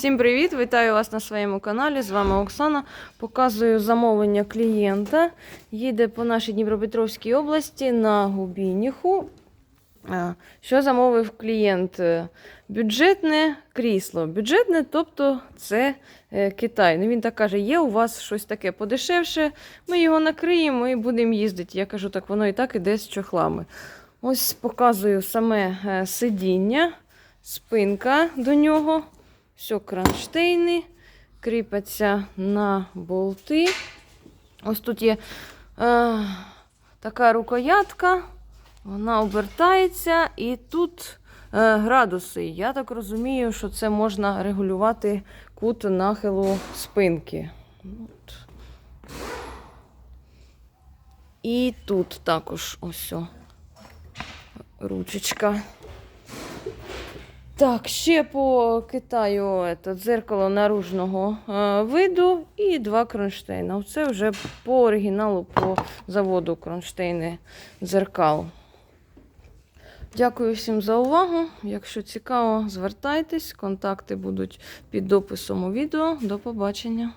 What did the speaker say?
Всім привіт! Вітаю вас на своєму каналі. З вами Оксана. Показую замовлення клієнта. Їде по нашій Дніпропетровській області на Губініху. Що замовив клієнт? Е, Бюджетне крісло. Бюджетне, тобто це е, Китай. Ну, він так каже: є у вас щось таке подешевше, ми його накриємо і будемо їздити. Я кажу, так воно і так іде з чохлами. Ось показую саме е, сидіння, спинка до нього. Все, кронштейни, кріпяться на болти. Ось тут є е, така рукоятка, вона обертається, і тут е, градуси. Я так розумію, що це можна регулювати кут нахилу спинки. От. І тут також ось ручечка. Так, ще по Китаю це, дзеркало наружного е, виду і два кронштейна. Це вже по оригіналу, по заводу кронштейни дзеркал. Дякую всім за увагу. Якщо цікаво, звертайтесь, контакти будуть під описом у відео. До побачення.